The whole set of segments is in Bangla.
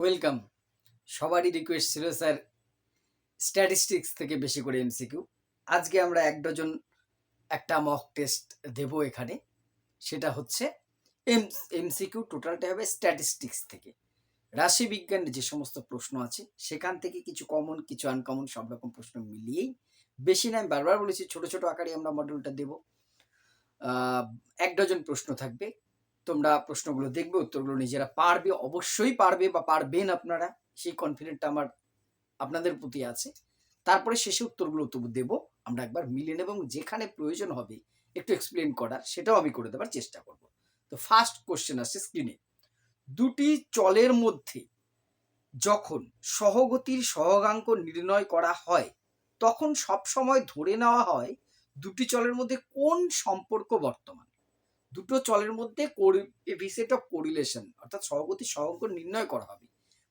ওয়েলকাম। সবারই রিকোয়েস্ট ছিল, স্যার স্ট্যাটিস্টিক্স থেকে বেশি করে এমসিকিউ আজকে আমরা এক ডজন একটা মক টেস্ট দেব এখানে। সেটা হচ্ছে এম এমসিকিউ টোটালটা হবে স্ট্যাটিস্টিক্স থেকে। রাশি বিজ্ঞানের যে সমস্ত প্রশ্ন আছে, সেখান থেকে কিছু কমন কিছু আনকমন সব রকম প্রশ্ন মিলিয়েই। বেশি না, আমি বারবার বলেছি, ছোট ছোট আকারে আমরা মডেলটা দেব। এক ডজন প্রশ্ন থাকবে। তোমরা প্রশ্নগুলো দেখবে, উত্তরগুলো নিজেরা পারবে, অবশ্যই পারবে বা পারবেন আপনারা। সেই কনফিডেন্টটা আমার আপনাদের প্রতি আছে। তারপরে শেষে উত্তরগুলো তবু দেবো। আমরা একবার মিলিয়ে নেব এবং যেখানে প্রয়োজন হবে একটু এক্সপ্লেন করার, সেটাও আমি করে দেওয়ার চেষ্টা করব। তো ফার্স্ট কোশ্চেন আসছে স্ক্রিনে দুটি চলের মধ্যে যখন সহগতির সহগাঙ্ক নির্ণয় করা হয়, তখন সব সময় ধরে নেওয়া হয় দুটি চলের মধ্যে কোন সম্পর্ক বর্তমান। দুটো চলের মধ্যে অফ কোরিলেশন অর্থাৎ সহগতি সহগ নির্ণয় করা হবে।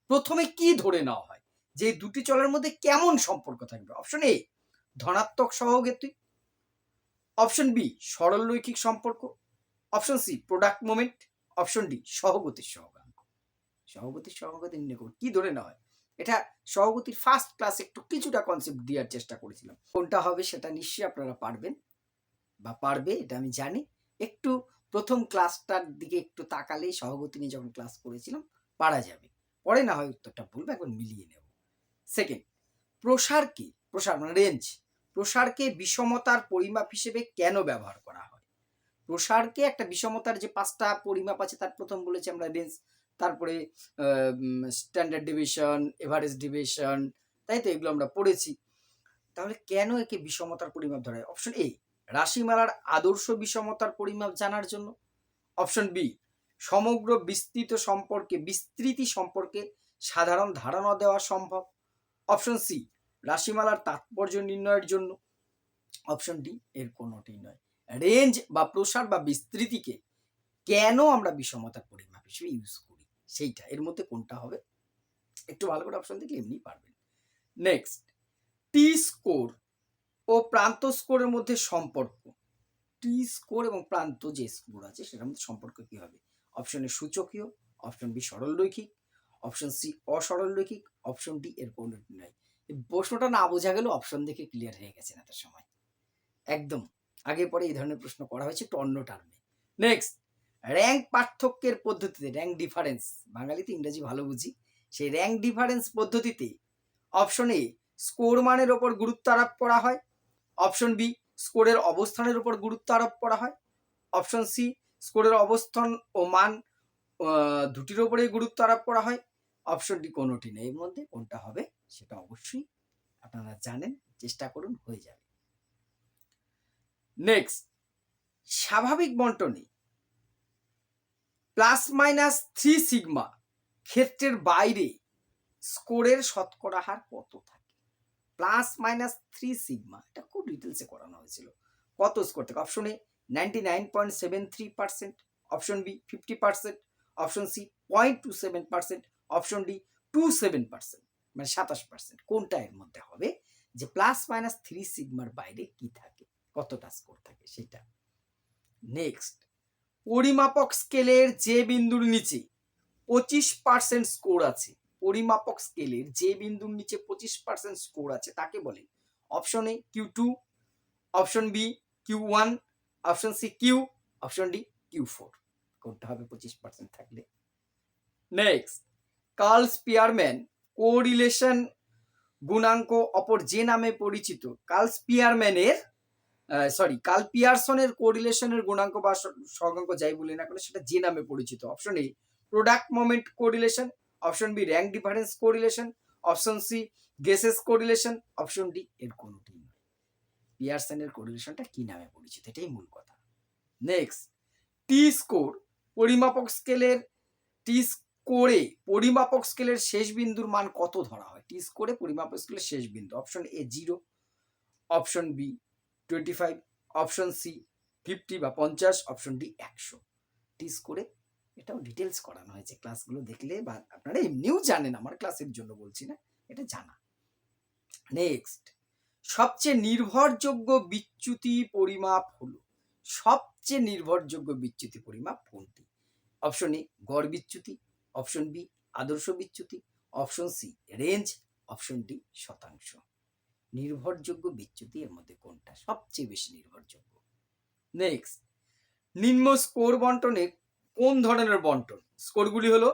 প্রথমে কি ধরে নেওয়া হয়? যে দুটি চলের মধ্যে কেমন সম্পর্ক থাকবে? অপশন এ ধনাত্মক সহগতি। অপশন বি সরল রৈখিক সম্পর্ক। Option C product moment option D সহগতির সহগাঙ্ক। সহগতির সহগতি নির্ণয় করব কি ধরে নেওয়া হয়? এটা সহগতির ফার্স্ট ক্লাস একটু কিছুটা কনসেপ্ট দেওয়ার চেষ্টা করেছিলাম। কোনটা হবে সেটা নিশ্চয়ই আপনারা পারবেন। বা পারবে, এটা আমি জানি। একটু প্রথম ক্লাসটার দিকে একটু তাকালেই সহগতি নিয়ে যখন ক্লাস করেছিলাম, পারা যাবে। পরে না হয় উত্তরটা বলব এখন মিলিয়ে নেব। সেকেন্ড প্রসারকে প্রসার মানে রেঞ্জ প্রসারকে বিষমতার পরিমাপ হিসেবে কেন ব্যবহার করা হয়? প্রসারকে একটা বিষমতার যে পাঁচটা পরিমাপ আছে, তার প্রথম বলেছি আমরা রেঞ্জ তারপরে স্ট্যান্ডার্ড ডিভিশন এভারেজ ডিভিশন তাই তো এগুলো আমরা পড়েছি। তাহলে কেন একে বিষমতার পরিমাপ ধরা হয়? অপশন এ রাশিমালার আদর্শ বিষমতার পরিমাপ জানার জন্য। অপশন বি, সমগ্র বিস্তৃত সম্পর্কে, বিস্তৃতি সম্পর্কে সাধারণ ধারণা দেওয়া সম্ভব। অপশন সি, রাশিমালার তাৎপর্য নির্ণয়ের জন্য। অপশন ডি, এর কোনোটি নয়। রেঞ্জ বা প্রসার বা বিস্তৃতিকে কেন আমরা বিষমতার পরিমাপ হিসেবে ইউজ করি? সেইটা, এর মধ্যে কোনটা হবে? একটু ভালো করে অপশন দেখলে এমনি পারবেন। নেক্সট টি স্কোর ও প্রান্ত স্কোরের মধ্যে সম্পর্ক। টি স্কোর এবং প্রান্ত যে স্কোর আছে, সেটার মধ্যে সম্পর্ক কি হবে? অপশন এ সূচকীয় অপশন বি সরল রৈখিক অপশন সি অসরল রৈখিক অপশন ডি এর কোনটি নয় প্রশ্নটা না বোঝা গেল অপশন দেখে ক্লিয়ার হয়ে গেছে না তার সময়। একদম। আগে পরে এই ধরনের প্রশ্ন করা হয়েছে অন্য টার্মে নেক্সট র্যাঙ্ক পার্থক্যের পদ্ধতিতে র্যাঙ্ক ডিফারেন্স বাঙালিতে ইংরেজি ভালো বুঝি, সেই র্যাঙ্ক ডিফারেন্স পদ্ধতিতে অপশন এ স্কোর মানের ওপর গুরুত্ব আরোপ করা হয় অপশন বি স্কোরের অবস্থানের উপর গুরুত্ব আরোপ করা হয়। অপশন সি স্কোরের অবস্থান ও মান দুটির উপরে গুরুত্ব আরোপ করা হয়। অপশন ডি কোনোটি নেই মধ্যে, কোনটা হবে সেটা অবশ্যই আপনারা জানেন, চেষ্টা করুন, হয়ে যাবে। নেক্সট স্বাভাবিক বন্টনে প্লাস মাইনাস থ্রি সিগমা ক্ষেত্রের বাইরে স্কোরের শতকরা হার কত থাকে? প্লাস মাইনাস থ্রি সিগমা এটা খুব ডিটেলসে করানো হয়েছিল। কত স্কোর থেকে? Option A ninety nine point seven three percent option B fifty percent option C point two seven percent option D two seven percent মানে সাতাশ পার্সেন্ট কোনটা এর মধ্যে হবে? যে প্লাস মাইনাস থ্রি সিগমার বাইরে কি থাকে? কতটা স্কোর থাকে সেটা। নেক্সট পরিমাপক স্কেলের যে বিন্দুর নিচে পঁচিশ পার্সেন্ট স্কোর আছে পরিমাপক স্কেলের যে বিন্দুর নিচে পঁচিশ পার্সেন্ট স্কোর আছে তাকে বলে। Option A Q two option B Q one option C Q option D Q four করতে হবে পঁচিশ পার্সেন্ট থাকলে? নেক্সট কার্ল স্পিয়ারম্যান কোরিলেশন গুণাঙ্ক অপর যে নামে পরিচিত কার্ল স্পিয়ারম্যানের সরি কার্ল পিয়ারসনের কোরিলেশনের গুণাঙ্ক বা স- সহগাঙ্ক যাই বলি না কেন, সেটা যে নামে পরিচিত। Option A product moment correlation option B rank difference correlation option C guesses correlation option D এর কোনোটি নয় পিয়ারসনের কোরিলেশনটা কি নামে পরিচিত? এটাই মূল কথা। নেক্সট টি স্কোর পরিমাপক স্কেলের টি স্কোরে পরিমাপক স্কেলের শেষ বিন্দুর মান কত ধরা হয়? টি স্কোরে পরিমাপক স্কেলের শেষ বিন্দু। Option A zero option B twenty five option C fifty বা পঞ্চাশ. অপশন ডি একশো। টি স্কোরে এটাও ডিটেলস করানো হয়েছে। ক্লাসগুলো দেখলে বা আপনারা এমনিও জানেন, আমার ক্লাসের জন্য বলছি না, এটা জানা। নেক্সট সবচেয়ে নির্ভরযোগ্য বিচ্যুতি পরিমাপ হলো। সবচেয়ে নির্ভরযোগ্য বিচ্যুতি পরিমাপ কোনটি? অপশন এ গড় বিচ্যুতি অপশন বি আদর্শ বিচ্যুতি option C range option D শতাংশ। নির্ভরযোগ্য বিচ্যুতি এর মধ্যে কোনটা সবচেয়ে বেশি নির্ভরযোগ্য? নেক্সট নিম্ন স্কোর বন্টনের কোন ধরনের বন্টন? স্কোরগুলি হলো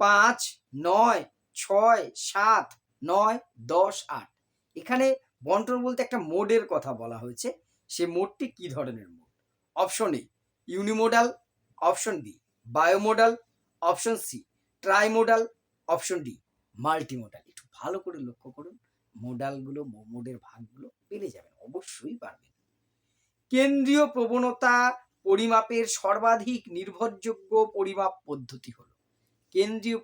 পাঁচ, নয়, ছয়, সাত, নয়, দশ, আট। এখানে বন্টন বলতে একটা মোডের কথা বলা হয়েছে। সে মোডটি কি ধরনের mode? Option A, unimodal, option B, bimodal, option C, trimodal, option D, multimodal. একটু ভালো করে লক্ষ্য করুন, মোডালগুলো মোডের ভাগগুলো পেরে যাবেন অবশ্যই পারবেন কেন্দ্রীয় প্রবণতা পরিমাপের সর্বাধিক নির্ভরযোগ্য পরিমাপ পদ্ধতি হলো। কেন্দ্রীয়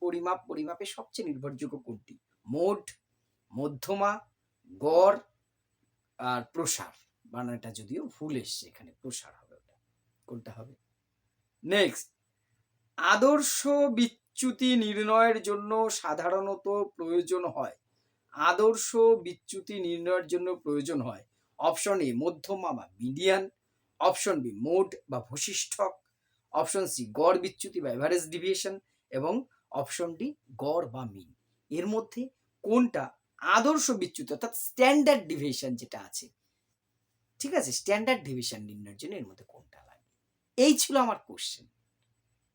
পরিমাপ পরিমাপের সবচেয়ে নির্ভরযোগ্য কোনটি? মোড মধ্যমা, গড় আর প্রসার। বানানটা যদিও ভুল এসছে, এখানে প্রসার হবে ওটা। কোনটা হবে? নেক্সট আদর্শ বিচ্যুতি নির্ণয়ের জন্য সাধারণত প্রয়োজন হয়। আদর্শ বিচ্যুতি নির্ণয়ের জন্য প্রয়োজন হয়। অপশন এ, মধ্যমা বা মিডিয়ান। অপশন বি মোড বা বৈশিষ্ট্যক। অপশন সি গড় বিচ্যুতি বা এভারেজ ডিভিয়েশন এবং অপশন ডি গড় বা মিন এর মধ্যে কোনটা আদর্শ বিচ্যুতি অর্থাৎ স্ট্যান্ডার্ড ডিভিয়েশন যেটা আছে? ঠিক আছে? স্ট্যান্ডার্ড ডিভিশন নির্ণয়ের জন্য এর মধ্যে কোনটা লাগে? এই ছিল আমার কোশ্চেন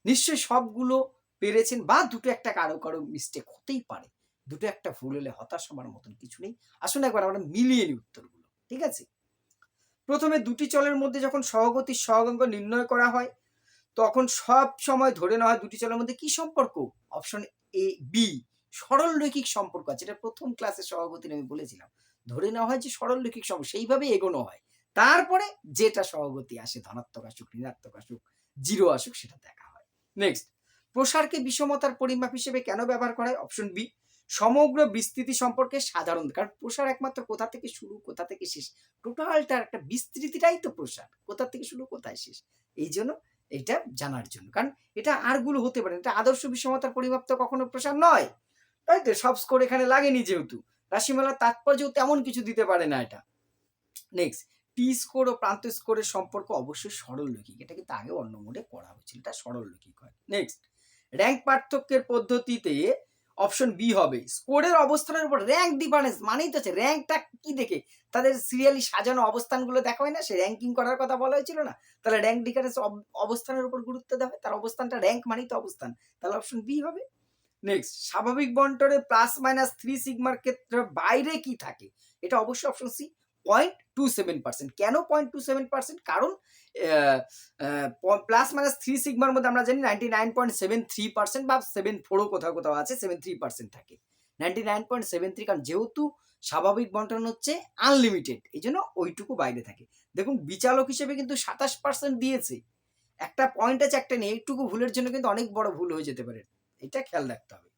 নিশ্চয়ই সবগুলো পেরেছেন বা দুটো একটা কারও কারও মিস্টেক হতেই পারে। দুটো একটা ভুল হলে হতাশ হবার মতন কিছু নেই। আসুন একবার আমরা মিলিয়ে নিই উত্তরগুলো। ঠিক আছে? প্রথমে দুটি চলের মধ্যে যখন সহগতির সহগঙ্গ নির্ণয় করা হয়, তখন সব সময় ধরে নেওয়া হয় দুটি চলের মধ্যে কি সম্পর্ক? অপশন এ, বি, সরল রৈখিক সম্পর্ক আছে। এটা প্রথম ক্লাসে সহগতির আমি বলেছিলাম। ধরে নেওয়া হয় যে সরল রৈখিক সম্পর্ক, সেইভাবে এগোনো হয়। তারপরে যেটা সহগতি আসে, ধনাত্মক আসুক, ঋণাত্মক আসুক, জিরো আসুক, সেটা দেখা হয়। নেক্সট প্রসারকে বিষমতার পরিমাপ হিসেবে কেন ব্যবহার করা হয়? অপশন বি সমগ্র বিস্তৃতি সম্পর্কে সাধারণ। কারণ প্রসার একমাত্র কোথা থেকে শুরু, কোথা থেকে শেষ? টোটালটার একটা বিস্তৃতিটাই তো প্রসার। কোথা থেকে শুরু, কোথায় শেষ? এই জন্য এটা জানার জন্য। কারণ এটা আরগুলো হতে পারে। এটা আদর্শ বিষমতার পরিমাপ তো কখনো প্রসার নয়। তাই তো সব স্কোর এখানে লাগেনি যেহেতু। রাশিমালার তাৎপর্যও তেমন কিছু দিতে পারে না এটা। নেক্সট টি স্কোর ও প্রান্ত স্কোরের সম্পর্ক অবশ্যই সরল রৈখিক এটা কিন্তু আগে অন্য মোডে করা হয়েছিল। এটা সরল রৈখিক হয়। নেক্সট র্যাঙ্ক পার্থক্যের পদ্ধতিতে অপশন বি হবে। স্কোরের অবস্থানের উপর র্যাঙ্ক ডিফারেন্স মানেই তো আছে র্যাঙ্কটা কি দেখে? তাদের সিরিয়ালি সাজানো অবস্থানগুলো দেখা হয় না, সে র্যাঙ্কিং করার কথা বলা হয়েছিল না? তাহলে র্যাঙ্ক ডিফারেন্স অবস্থানের উপর গুরুত্ব দেওয়া হয় তার অবস্থানটা র্যাঙ্ক মানেই তো অবস্থান। তাহলে অপশন বি হবে। নেক্সট স্বাভাবিক বন্টনে প্লাস মাইনাস থ্রি সিগমার ক্ষেত্রে বাইরে কি থাকে? এটা অবশ্যই option C point two seven percent কেন পয়েন্ট টু সেভেন পার্সেন্ট কারণ প্লাস মাইনাস থ্রি সিগমার মধ্যে আমরা জানি ninety nine point seven three percent বা সেভেন ফোরও কোথাও কোথাও আছে সেভেন থ্রি পার্সেন্ট থাকে। Ninety nine point seven three কারণ যেহেতু স্বাভাবিক বন্টন হচ্ছে আনলিমিটেড এই জন্য ওইটুকু বাইরে থাকে। দেখুন, বিচালক হিসেবে কিন্তু সাতাশ পার্সেন্ট দিয়েছে। একটা পয়েন্ট আছে, একটা নেই, এইটুকু ভুলের জন্য কিন্তু অনেক বড় ভুল হয়ে যেতে পারে। এটা খেয়াল রাখতে হবে।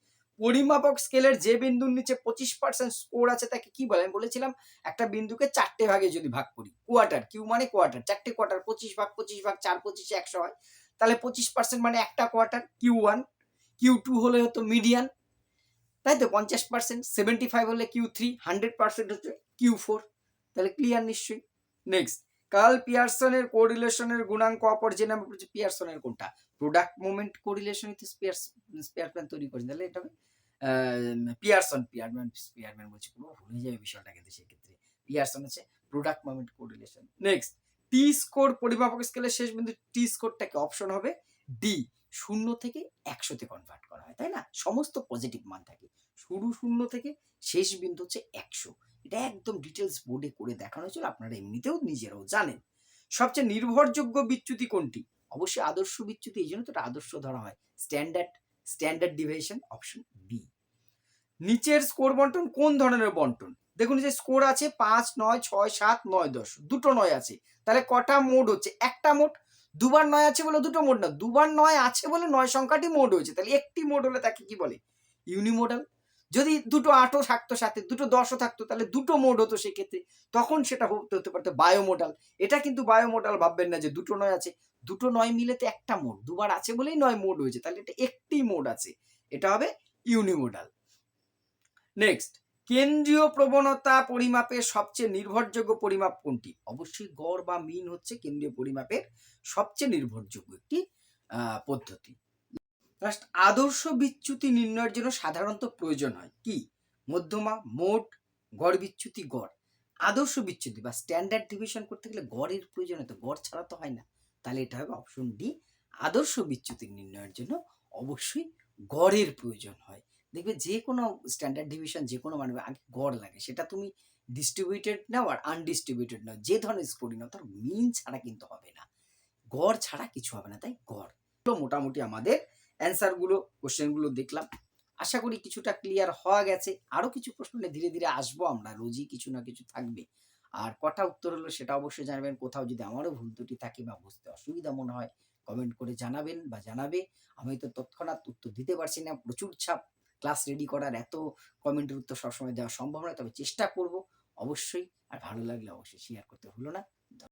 পরিমাপক স্কেলের যে বিন্দুর নিচে পঁচিশ পার্সেন্ট স্কোর আছে তাকে কি বলে? আমি বলেছিলাম একটা বিন্দুকে চারটে ভাগে যদি ভাগ করি কোয়ার্টার কিউ মানে কোয়ার্টার চারটে কোয়ার্টার পঁচিশ ভাগ পঁচিশ ভাগ, চার, পঁচিশে, একশো হয়। তাহলে পঁচিশ পার্সেন্ট মানে একটা quarter Q one Q two হলে হতো মিডিয়ান তাই তো? পঞ্চাশ পার্সেন্ট সেভেন্টি ফাইভ হলে কিউ থ্রি হান্ড্রেড পার্সেন্ট হচ্ছে কিউ ফোর তাহলে ক্লিয়ার নিশ্চয়ই। নেক্সট কার্ল পিয়ারসনের কোরিলেশনের গুণাঙ্ক অপর যে নামে পিয়ারসনের কোনটা? প্রোডাক্ট মুভমেন্ট কোরিলেশন তো স্পেয়ার স্পেয়ার প্ল্যান তৈরি করেছেন। তাহলে এটা হবে পিয়ারসন পিয়ারম্যান পিয়ারম্যান বলছি, পুরো ভুলে যাবে বিষয়টা কিন্তু সেক্ষেত্রে। পিয়ারসন হচ্ছে product movement correlation next T score পরিমাপক স্কেলের শেষ বিন্দু টি স্কোরটাকে অপশন হবে ডি শূন্য থেকে একশোতে কনভার্ট করা হয়, তাই না? সমস্ত পজিটিভ মান থাকে। শুরু শূন্য থেকে শেষ বিন্দু হচ্ছে একশো। এটা একদম ডিটেলস বোর্ডে করে দেখানো হয়েছিল, আপনারা এমনিতেও নিজেরাও জানেন। সবচেয়ে নির্ভরযোগ্য বিচ্যুতি কোনটি? অবশ্যই আদর্শ বিচ্যুতি, এই জন্য তো এটা আদর্শ ধরা হয়। Standard standard deviation option B নিচের স্কোর বন্টন কোন ধরনের বন্টন? দেখুন যে স্কোর আছে পাঁচ, নয়, ছয়, সাত, নয়, দশ, দুটো নয় আছে। তাহলে কটা মোড হচ্ছে? একটা মোড, দুবার নয় আছে বলে দুটো মোড না, দুবার নয় আছে বলে নয় সংখ্যাটি মোড হয়েছে। তাহলে একটি মোড হলে তাকে কি বলে? ইউনিমোডাল যদি দুটো আটও থাকতো সাথে, দুটো দশও থাকতো, তাহলে দুটো মোড হতো সেক্ষেত্রে। তখন সেটা হতে হতে পারতো বায়োমোডাল। এটা কিন্তু বায়োমোডাল ভাববেন না যে দুটো নয় আছে। দুটো নয় মিলে তো একটা মোড। দুবার আছে বলেই নয় মোড হয়েছে। তাহলে এটা একটি মোড আছে। এটা হবে ইউনিমোডাল। নেক্সট, কেন্দ্রীয় প্রবণতা পরিমাপের সবচেয়ে নির্ভরযোগ্য পরিমাপ কোনটি? অবশ্যই গড় বা মিন হচ্ছে কেন্দ্রীয় পরিমাপের সবচেয়ে নির্ভরযোগ্য একটি পদ্ধতি। ফার্স্ট আদর্শ বিচ্যুতি নির্ণয়ের জন্য সাধারণত প্রয়োজন হয় কি? মধ্যমা, মোট, গড় বিচ্যুতি, গড়। আদর্শ বিচ্যুতি বা স্ট্যান্ডার্ড ডিভিশন করতে গেলে গড়ের প্রয়োজন হয়, তো গড় ছাড়া তো হয় না। তাহলে এটা হবে অপশন ডি আদর্শ বিচ্যুতি নির্ণয়ের জন্য অবশ্যই গড়ের প্রয়োজন হয়। দেখবে যে কোনো স্ট্যান্ডার্ড ডিভিশন যে কোনো মানে আগে গড় লাগে, সেটা তুমি ডিস্ট্রিবিউটেড নাও আর আনডিস্ট্রিবিউটেড নাও। যে ধরনের স্কোরিং নাও, তার মিন ছাড়া কিন্তু হবে না। গড় ছাড়া কিছু হবে না, তাই গড়। তো মোটামুটি আমাদের অ্যান্সারগুলো কোশ্চেনগুলো দেখলাম। আশা করি কিছুটা ক্লিয়ার হওয়া গেছে। আরও কিছু প্রশ্ন ধীরে ধীরে আসব আমরা। রোজই কিছু না কিছু থাকবে। আর কটা উত্তর হলো সেটা অবশ্যই জানাবেন। কোথাও যদি আমারও ভুল ত্রুটি থাকে বা বুঝতে অসুবিধা মনে হয় কমেন্ট করে জানাবেন বা জানাবে। আমি তো তৎক্ষণাৎ উত্তর দিতে পারছি না। প্রচুর ছাপ ক্লাস রেডি করার এত কমেন্টের উত্তর সবসময় দেওয়া সম্ভব নয়। তবে চেষ্টা করব অবশ্যই। আর ভালো লাগলে অবশ্যই শেয়ার করতে ভুলো না।